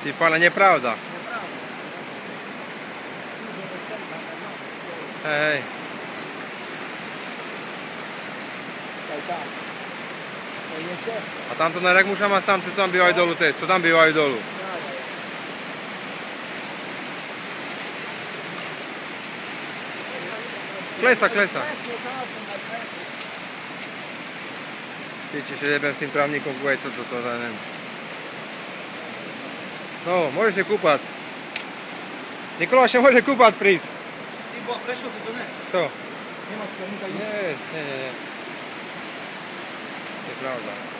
Si pána, nepravda. Hej, hej. A tamto na musia mať tam, čo tam bývajú dolu, tie, čo tam bývajú dolu. Klesa, klesa. Ty, čiže jebem s tým právnikom kúvej, co to, to, to, neviem. No, može se kupat. Nikola se može kupat priz. Ti bo prešao ti do? Co? Nemaš to nikad. Ne, ne, ne. ne. Je.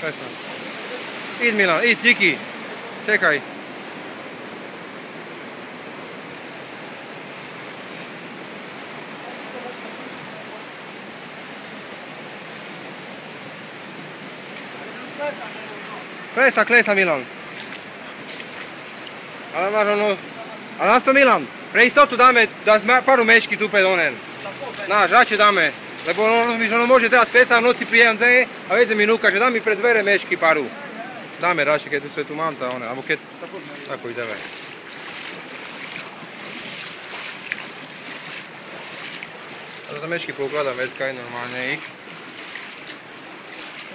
Kaj sam? Id Milan, id Tiki, Čekaj. Klesa, klesa Milan. Ali ono- naravno, ali nas Milan, preistotu dame, da paru mečki tu pred onen. Znaš, rače dame. Lebo ono, mi, ono môže teraz v noci príjemce a vedze mi núka, že dá mi pred dvere mešky paru. Dáme radšej, keď tu sve tu mám tá one, alebo keď... Tako ideme. A toto mešky poukladám vecka aj normálne ich.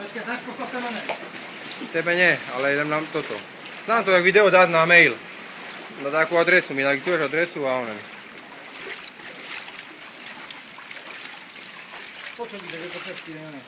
Počkaj, znaš poslal sa mene? Tebe ale idem nám toto. Znam to jak video dať na mail. Na takú adresu, mi nadiktuješ adresu a onen. Eu co mi tego potrzebne?